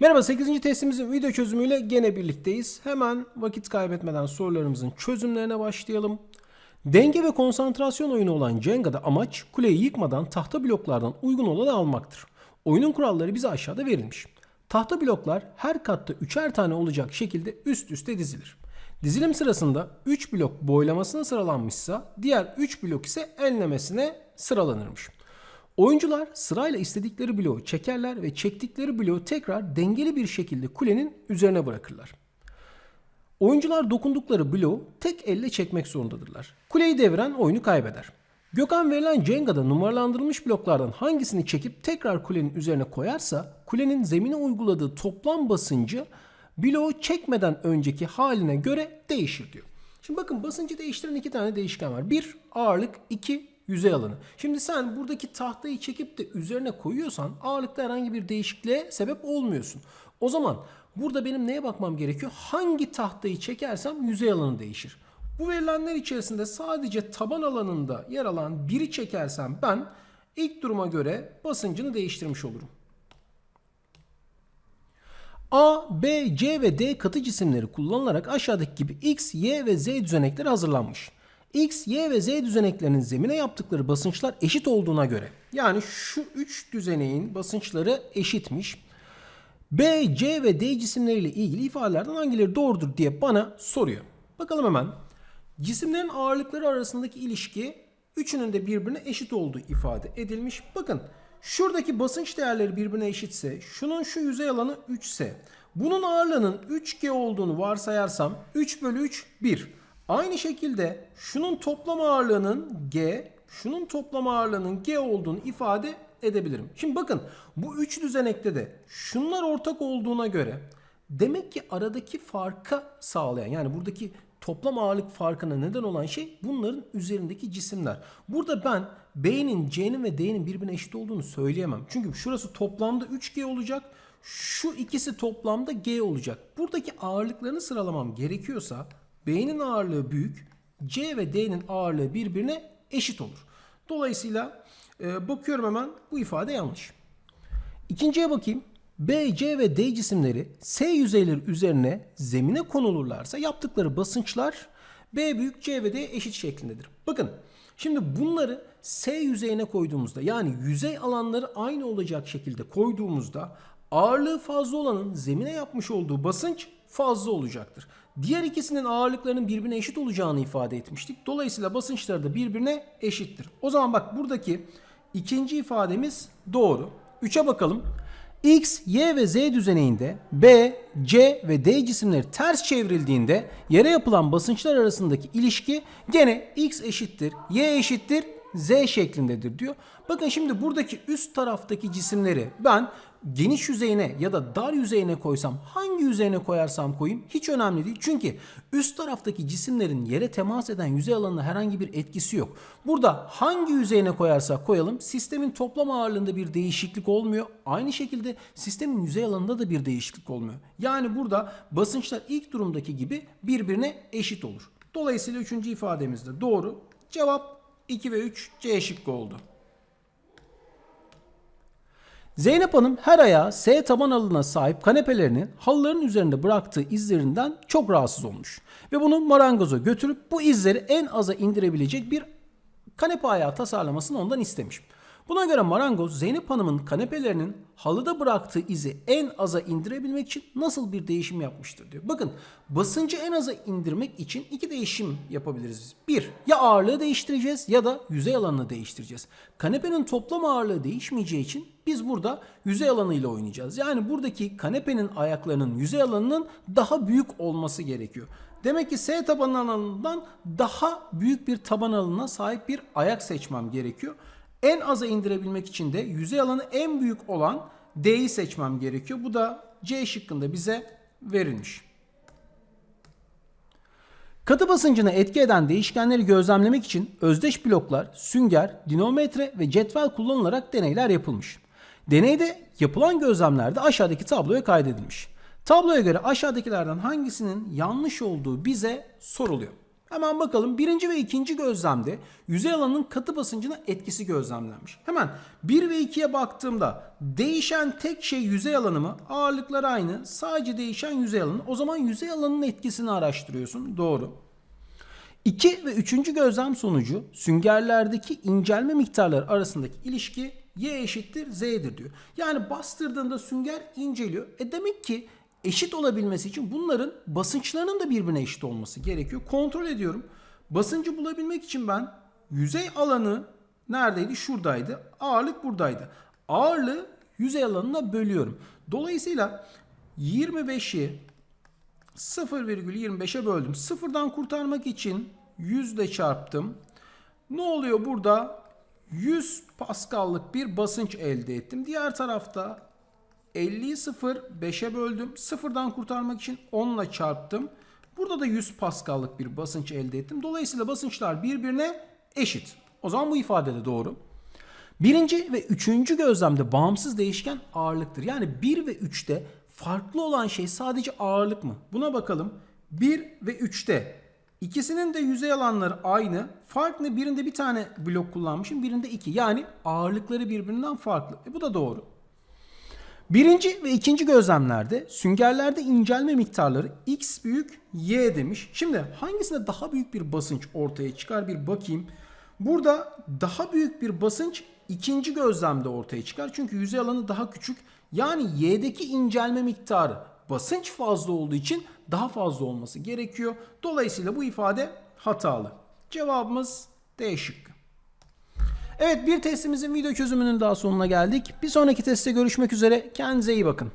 Merhaba 8. testimizin video çözümüyle gene birlikteyiz. Hemen vakit kaybetmeden sorularımızın çözümlerine başlayalım. Denge ve konsantrasyon oyunu olan Cenga'da amaç kuleyi yıkmadan tahta bloklardan uygun olanı almaktır. Oyunun kuralları bize aşağıda verilmiş. Tahta bloklar her katta üçer tane olacak şekilde üst üste dizilir. Dizilim sırasında 3 blok boylamasına sıralanmışsa diğer 3 blok ise enlemesine sıralanırmış. Oyuncular sırayla istedikleri bloğu çekerler ve çektikleri bloğu tekrar dengeli bir şekilde kulenin üzerine bırakırlar. Oyuncular dokundukları bloğu tek elle çekmek zorundadırlar. Kuleyi deviren oyunu kaybeder. Gökhan verilen Cenga'da numaralandırılmış bloklardan hangisini çekip tekrar kulenin üzerine koyarsa kulenin zemine uyguladığı toplam basıncı bloğu çekmeden önceki haline göre değişir diyor. Şimdi bakın basıncı değiştiren iki tane değişken var. Bir ağırlık, iki yüzey alanı. Şimdi sen buradaki tahtayı çekip de üzerine koyuyorsan ağırlıkta herhangi bir değişikliğe sebep olmuyorsun. O zaman burada benim neye bakmam gerekiyor? Hangi tahtayı çekersem yüzey alanı değişir. Bu verilenler içerisinde sadece taban alanında yer alan biri çekersem ben ilk duruma göre basıncını değiştirmiş olurum. A, B, C ve D katı cisimleri kullanılarak aşağıdaki gibi X, Y ve Z düzenekleri hazırlanmış. X, Y ve Z düzeneklerinin zemine yaptıkları basınçlar eşit olduğuna göre yani şu üç düzeneğin basınçları eşitmiş. B, C ve D cisimleriyle ilgili ifadelerden hangileri doğrudur diye bana soruyor. Bakalım hemen. Cisimlerin ağırlıkları arasındaki ilişki üçünün de birbirine eşit olduğu ifade edilmiş. Bakın şuradaki basınç değerleri birbirine eşitse şunun şu yüzey alanı 3 ise bunun ağırlığının 3G olduğunu varsayarsam 3 bölü 3 1. Aynı şekilde şunun toplam ağırlığının G, şunun toplam ağırlığının G olduğunu ifade edebilirim. Şimdi bakın bu üç düzenekte de şunlar ortak olduğuna göre demek ki aradaki farka sağlayan yani buradaki toplam ağırlık farkına neden olan şey bunların üzerindeki cisimler. Burada ben B'nin, C'nin ve D'nin birbirine eşit olduğunu söyleyemem. Çünkü şurası toplamda 3G olacak. Şu ikisi toplamda G olacak. Buradaki ağırlıklarını sıralamam gerekiyorsa B'nin ağırlığı büyük, C ve D'nin ağırlığı birbirine eşit olur. Dolayısıyla e, bakıyorum hemen bu ifade yanlış. İkinciye bakayım. B, C ve D cisimleri S yüzeyleri üzerine zemine konulurlarsa yaptıkları basınçlar B büyük C ve D eşit şeklindedir. Bakın şimdi bunları S yüzeyine koyduğumuzda yani yüzey alanları aynı olacak şekilde koyduğumuzda ağırlığı fazla olanın zemine yapmış olduğu basınç fazla olacaktır. Diğer ikisinin ağırlıklarının birbirine eşit olacağını ifade etmiştik. Dolayısıyla basınçları da birbirine eşittir. O zaman bak buradaki ikinci ifademiz doğru. 3'e bakalım. X, Y ve Z düzeneğinde B, C ve D cisimleri ters çevrildiğinde yere yapılan basınçlar arasındaki ilişki gene X eşittir, Y eşittir, Z şeklindedir diyor. Bakın şimdi buradaki üst taraftaki cisimleri ben geniş yüzeyine ya da dar yüzeyine koysam hangi yüzeyine koyarsam koyayım hiç önemli değil. Çünkü üst taraftaki cisimlerin yere temas eden yüzey alanına herhangi bir etkisi yok. Burada hangi yüzeyine koyarsak koyalım sistemin toplam ağırlığında bir değişiklik olmuyor. Aynı şekilde sistemin yüzey alanında da bir değişiklik olmuyor. Yani burada basınçlar ilk durumdaki gibi birbirine eşit olur. Dolayısıyla üçüncü ifademiz de doğru. Cevap 2 ve 3 C şıkkı oldu. Zeynep Hanım her ayağı S taban alına sahip kanepelerini halıların üzerinde bıraktığı izlerinden çok rahatsız olmuş. Ve bunu marangoza götürüp bu izleri en aza indirebilecek bir kanepe ayağı tasarlamasını ondan istemiş. Buna göre marangoz Zeynep Hanım'ın kanepelerinin halıda bıraktığı izi en aza indirebilmek için nasıl bir değişim yapmıştır diyor. Bakın basıncı en aza indirmek için iki değişim yapabiliriz. Bir ya ağırlığı değiştireceğiz ya da yüzey alanını değiştireceğiz. Kanepenin toplam ağırlığı değişmeyeceği için biz burada yüzey alanıyla oynayacağız. Yani buradaki kanepenin ayaklarının yüzey alanının daha büyük olması gerekiyor. Demek ki S taban alanından daha büyük bir taban alanına sahip bir ayak seçmem gerekiyor. En aza indirebilmek için de yüzey alanı en büyük olan D'yi seçmem gerekiyor. Bu da C şıkkında bize verilmiş. Katı basıncına etki eden değişkenleri gözlemlemek için özdeş bloklar, sünger, dinometre ve cetvel kullanılarak deneyler yapılmış. Deneyde yapılan gözlemlerde aşağıdaki tabloya kaydedilmiş. Tabloya göre aşağıdakilerden hangisinin yanlış olduğu bize soruluyor. Hemen bakalım birinci ve ikinci gözlemde yüzey alanının katı basıncına etkisi gözlemlenmiş. Hemen 1 ve 2'ye baktığımda değişen tek şey yüzey alanı mı? Ağırlıklar aynı. Sadece değişen yüzey alanı. O zaman yüzey alanının etkisini araştırıyorsun. Doğru. 2 ve 3. gözlem sonucu süngerlerdeki incelme miktarları arasındaki ilişki y eşittir z'dir diyor. Yani bastırdığında sünger inceliyor. E demek ki eşit olabilmesi için bunların basınçlarının da birbirine eşit olması gerekiyor. Kontrol ediyorum. Basıncı bulabilmek için ben yüzey alanı neredeydi? Şuradaydı. Ağırlık buradaydı. Ağırlığı yüzey alanına bölüyorum. Dolayısıyla 25'i 0,25'e böldüm. Sıfırdan kurtarmak için 100 ile çarptım. Ne oluyor burada? 100 paskallık bir basınç elde ettim. Diğer tarafta 50'yi 0 5'e böldüm. Sıfırdan kurtarmak için 10 ile çarptım. Burada da 100 paskallık bir basınç elde ettim. Dolayısıyla basınçlar birbirine eşit. O zaman bu ifade de doğru. Birinci ve üçüncü gözlemde bağımsız değişken ağırlıktır. Yani 1 ve 3'te farklı olan şey sadece ağırlık mı? Buna bakalım. 1 ve 3'te ikisinin de yüzey alanları aynı. Fark ne? Birinde bir tane blok kullanmışım, birinde iki. Yani ağırlıkları birbirinden farklı. E bu da doğru. Birinci ve ikinci gözlemlerde süngerlerde incelme miktarları x büyük y demiş. Şimdi hangisinde daha büyük bir basınç ortaya çıkar bir bakayım. Burada daha büyük bir basınç ikinci gözlemde ortaya çıkar. Çünkü yüzey alanı daha küçük. Yani y'deki incelme miktarı basınç fazla olduğu için daha fazla olması gerekiyor. Dolayısıyla bu ifade hatalı. Cevabımız D şıkkı. Evet bir testimizin video çözümünün daha sonuna geldik. Bir sonraki testte görüşmek üzere. Kendinize iyi bakın.